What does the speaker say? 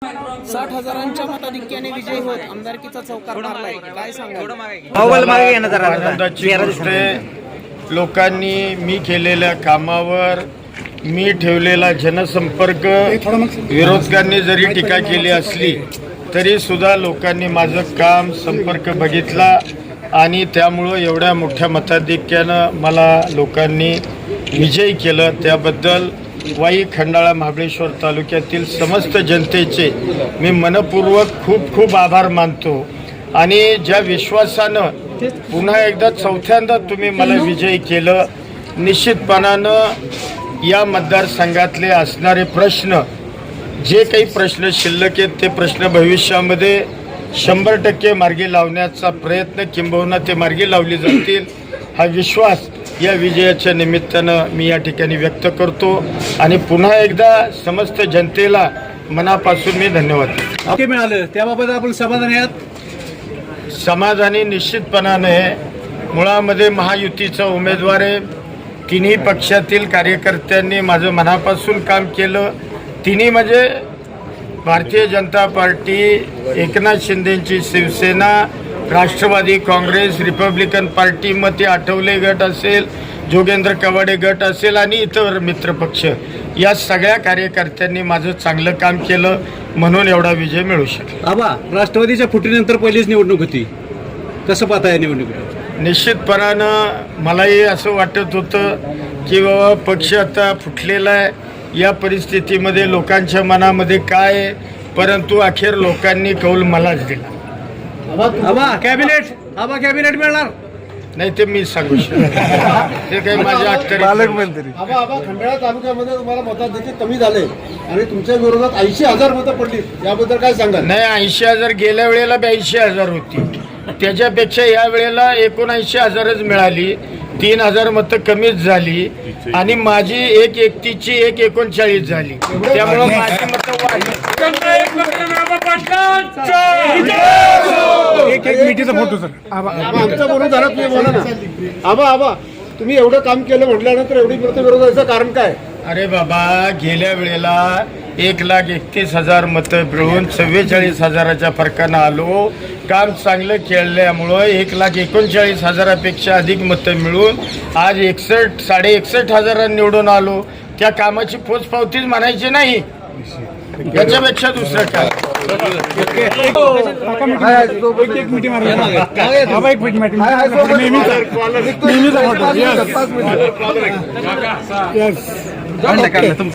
साठ हजारांच्या मताधिक्याने विजयी होत आमदारकीचा चौकार मारलाय. काय लोकांनी मी केलेल्या कामावर मी ठेवलेला जनसंपर्क विरोधकांनी जरी टीका केली असली तरी सुद्धा लोकांनी माझं काम संपर्क बघितला आणि त्यामुळं एवढ्या मोठ्या मताधिक्यानं मला लोकांनी विजयी केलं. त्याबद्दल वाई खंडाळा महाबळेश्वर तालुक्यातील समस्त जनतेचे मी मनपूर्वक खूप खूप आभार मानतो. आणि ज्या विश्वासानं पुन्हा एकदा चौथ्यांदा तुम्ही मला विजयी केलं निश्चितपणानं या मतदारसंघातले असणारे प्रश्न जे काही प्रश्न शिल्लक आहेत ते प्रश्न भविष्यामध्ये शंभर टक्के मार्गी लावण्याचा प्रयत्न किंबहुना ते मार्गी लावले जातील हा विश्वास या विजयाच्या निमित्तानं मी या ठिकाणी व्यक्त करतो आणि पुन्हा एकदा समस्त जनतेला मनापासून मी धन्यवाद मिळालं. त्याबाबत आपण समाधानी आहात? समाधानी निश्चितपणाने मुळामध्ये महायुतीचा उमेदवार आहे. तिन्ही पक्षातील कार्यकर्त्यांनी माझं मनापासून काम केलं. तिन्ही म्हणजे Bharatiya Janata party Eknath शिंदेची Shiv Sena Rashtravadi Congress Republican party मग ते आठवले गट असेल जोगेंद्र कवाडे गट असेल आणि इतर मित्रपक्ष या सगळ्या कार्यकर्त्यांनी माझं चांगलं काम केलं म्हणून एवढा विजय मिळू शकला. आबा राष्ट्रवादीच्या फुटीनंतर पहिलीच निवडणूक होती. कसं पाहता या निवडणुकीत निश्चितपणानं मलाही असं वाटत होतं की बाबा पक्ष आता फुटलेला आहे. या परिस्थितीमध्ये लोकांच्या मनामध्ये काय आहे? परंतु अखेर लोकांनी कौल मलाच दिला. आबा कॅबिनेट आबा कॅबिनेट मिळणार. नाही ते मी सांगू शकतो ते काही माझ्या अखत्यारीत आबा आबा खंडाळा तालुक्यामध्ये तुम्हाला मताधिक्य कमी झाले आणि तुमच्या विरोधात ऐंशी हजार मतं पडली. याबद्दल काय सांगाल? नाही ऐंशी हजार गेल्या वेळेला ब्याऐंशी हजार होती. त्याच्यापेक्षा या वेळेला एकोणऐंशी हजारच मिळाली. तीन हजार मतं कमीच झाली आणि माझी एक एकतीची एक एकोणचाळीस झाली त्यामुळं माझी मतं वाढली आबा आमचं झालं तुम्ही बोला ना आबा आबा तुम्ही एवढं काम केलं म्हटल्यानंतर एवढी मतं विरोधाचं कारण काय अरे बाबा गेल्या वेळेला एक लाख एकतीस हजार मतं मिळून चव्वेचाळीस हजाराच्या फरकानं आलो. काम चांगलं खेळल्यामुळं एक लाख एकोणचाळीस हजारापेक्षा अधिक मतं मिळून आज एकसष्ट साडे एकसष्ट हजारांनी निवडून आलो. त्या कामाची पोचपावतीच म्हणायची नाही. याच्यापेक्षा दुसरं काय?